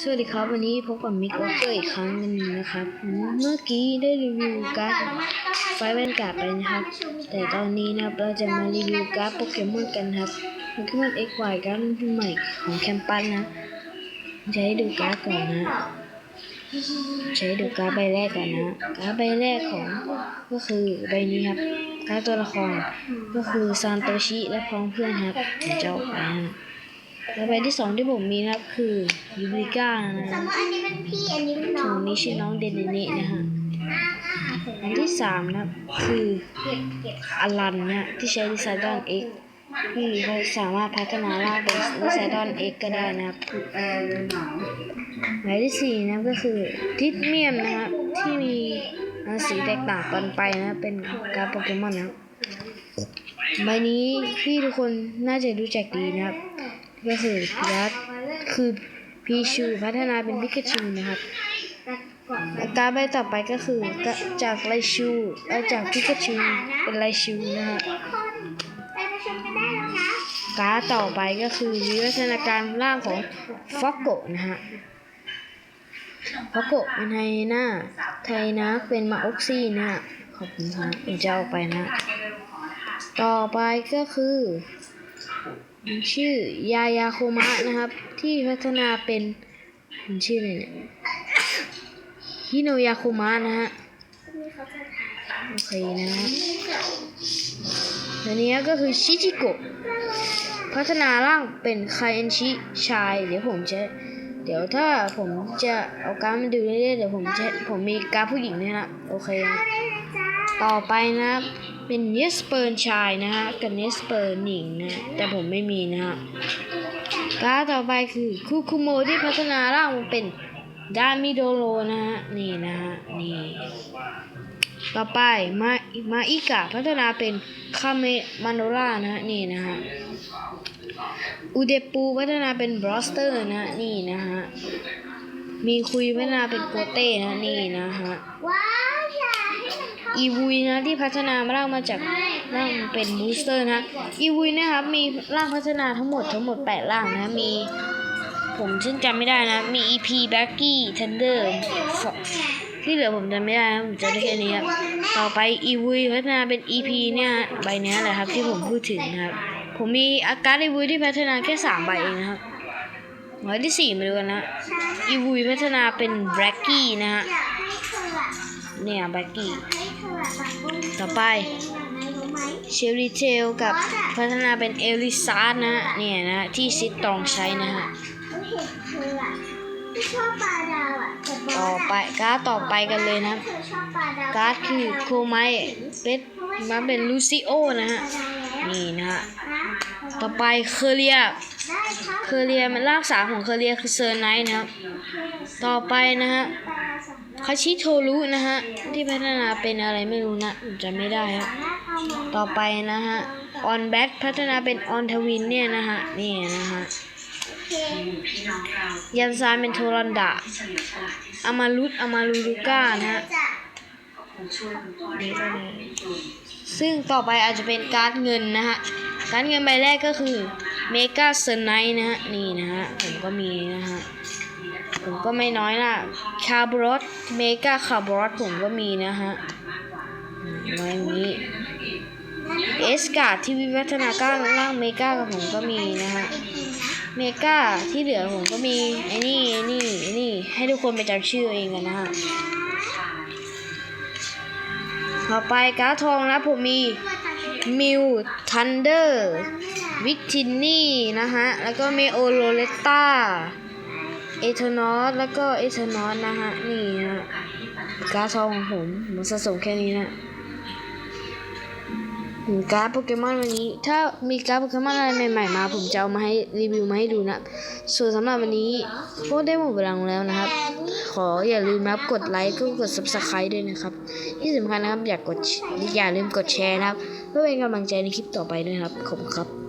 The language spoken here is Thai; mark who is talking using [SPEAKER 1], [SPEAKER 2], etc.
[SPEAKER 1] สวัสดีครับวันนี้พบกับมิกวอเกอร์อีกครั้งนึงนะครับ เมื่อกี้ได้รีวิวการ์ดไฟแวนการ์ดไปนะครับ แต่ตอนนี้นะครับเราจะมารีวิวการ์ดโปเกมอนกันครับโปเกมอน XY การ์ดรุ่นใหม่ของแคมปัสนะ จะให้ดูการ์ดก่อนนะใช้ดูการ์ดใบแรกก่อนนะการ์ดใบแรกของก็คือใบนี้ครับการ์ดตัวละครก็คือซานโตชิและพ้องเพื่อนครับผมจะเอาไปนะ แล้วใบที่สองที่ผมมีนะครับคือยูริก้านะ
[SPEAKER 2] สมมติอันนี้เป็นพี่อันนี้เป็นน้
[SPEAKER 1] ถุ
[SPEAKER 2] อง
[SPEAKER 1] งนี้ชื่อน้องเดนเนะนะฮะ
[SPEAKER 2] อ่าอ่าเสร็จ
[SPEAKER 1] อั
[SPEAKER 2] แล้
[SPEAKER 1] น
[SPEAKER 2] ว
[SPEAKER 1] ที่สามนะครับคือ
[SPEAKER 2] เก็บเก็บ
[SPEAKER 1] อลันนะที่ใช้ดิไซดอน X ที่เขาสามารถพัฒนาล่างเป็นดิไซดอน X ก็ได้นะครับหมายที่สี่นะครับก็คือทิสเมียมนะครับที่มีสีแตกต่างกันไปนะเป็นการดโปเกมอนนะครับ ใบนี้พี่ทุกคนน่าจะรู้จักดีนะครับ ก็คือยัดคือพีชูพัฒนาเป็นพิกาชูนะครับ
[SPEAKER 2] แต่ก่อน
[SPEAKER 1] การใบต่อไปก็คือจากไลชูเอ่อจากพิกาชูเป็นไลชูนะฮะ
[SPEAKER 2] กคนไปประชุมกันได้แล้วนะ
[SPEAKER 1] การต่อไปก็คือวิวัฒนาการร่างของฟอกโกนะฮะฟอกโกเป็นไฮน่าไทนะเป็นมาออกซี่นะฮะขอบคุณครับผมจะเอาไปนะ ต่อไปก็คือ ชื่อยายาโคมะนะครับ ที่พัฒนาเป็นชื่ออะไรเนี่ยฮิโนยาโคมะนะฮะโอเคนะฮะตัวนี้ก็คือชิจิโกะพัฒนาร่างเป็นไคเอนชิชายเดี๋ยวผมจะเดี๋ยวถ้าผมจะเอาการมาดูเรื่อยๆเดี๋ยวผมจะผมมีการผู้หญิงนี่ยนะโอเคนะต่อไปนะครับ เป็นเนสเปิร์นชายนะฮะกับเนสเปิร์นหญิงนะแต่ผมไม่มีนะฮะการต่อไปคือคูคุโมที่พัฒนาร่างมาเป็นดามิโดโรนะฮะนี่นะฮะนี่ต่อไปมามาอิกะพัฒนาเป็นคาเมมานโนล่านะฮะนี่นะฮะอุเดปูพัฒนาเป็นบรอสเตอร์นะนี่นะฮะมีคุยพัฒนาเป็นโปเต้นะนี่นะฮะ
[SPEAKER 2] อี
[SPEAKER 1] วุยนะที่พัฒนาร่างมาจากร่างเป็นบูสเตอร์นะอีวุยนะครับมีร่างพัฒนาทั้งหมดทั้งหมดแปดร่างนะมีผมซึ่งจำไม่ได้นะ มี EP b a c k y Thunder ที่เหลือผมจำไม่ได้นะผมจำได้แค่นี้ครับต่อไปอีวุยพัฒนาเป็น EP เนี่ยใบเนี้ยแหละครับที่ผมพูดถึงนะครับ ผมมีอาการอีวุยที่พัฒนาแค่สามใบเองนะครับหมายที่สี่มาดูกันนะอีวุยพัฒนาเป็น b r a c k y นะฮะ
[SPEAKER 2] เธออะ
[SPEAKER 1] เนี่ย b r a c k y
[SPEAKER 2] ให้เธออะแบบบุญ
[SPEAKER 1] ต่อไป
[SPEAKER 2] อย่างไรรู้ไหม
[SPEAKER 1] เชลลีเทลกับพัฒนาเป็นเอลิซาร์ดนะฮะเนี่ยนะ ที่ซิดตองใช้นะฮะ
[SPEAKER 2] เขาเห็นเธออะที่ชอบปลาดาวอะแต่บอส
[SPEAKER 1] ต่อ
[SPEAKER 2] อะ
[SPEAKER 1] ไปการ์ดต่อไปกันเลยนะ
[SPEAKER 2] เธอชอบปลาดาว
[SPEAKER 1] การ์ดคือโคไมเป็ดมาเป็นลูซิโอนะฮะ
[SPEAKER 2] ปลาดาวแล้ว
[SPEAKER 1] นี่นะฮะ
[SPEAKER 2] นะ
[SPEAKER 1] ต่อไปเคอเรีย
[SPEAKER 2] ได้ครับ
[SPEAKER 1] เคอเรียมันรากสามของเคอเรียคือเซอร์ไนท์นะครับ ต่อไปนะฮะ คาชิโทรุนะฮะ ที่พัฒนาเป็นอะไรไม่รู้นะจำไม่ได้ครับต่อไปนะฮะออนแบทพัฒนาเป็นออนทวินเนี่ยนะฮะนี่นะฮะยันซานเป็นโทรันดะอามารุตอามารูลูก้านะฮะซึ่งต่อไปอาจจะเป็นการ์ดเงินนะฮะ การ์ดเงินใบแรกก็คือเมกาเซอร์ไนนะฮะ นี่นะฮะ ผมก็มีนะฮะ ผมก็ไม่น้อยนะคาร์บรอสเมกาคาร์บรอสผมก็มีนะฮะไว้นี้เอสกาดที่วิวัฒนาการร่างเมกากับผมก็มีนะฮะเมกาที่เหลือผมก็มีไอ้นี่ไอ้นี่ไอ้นี่ให้ทุกคนไปจำชื่อเองกันนะฮะต่อไปการ์ดทองนะผมมีมิวทันเดอร์วิกทินนี่นะฮะ แล้วก็เมโอโรเลตตาเอทอนอสแล้วก็เอทานอสนะฮะ นี่ฮะการ์ดทองของผมผมสะสมแค่นี้นะการ์ดโปเกมอนวันนี้ ถ้ามีการ์ดโปเกมอนอะไรใหม่ๆมา ผมจะเอามาให้รีวิวมาให้ดูนะ ส่วนสำหรับวันนี้พวกได้หมดเวลาลงแล้วนะครับ ขออย่าลืมนะครับกดไลค์ก็กด subscribe ด้วยนะครับ ที่สำคัญนะครับ อย่ากดอย่าลืมกดแชร์นะครับ เพื่อเป็นกำลังใจในคลิปต่อไปด้วยครับ ขอบคุณครับ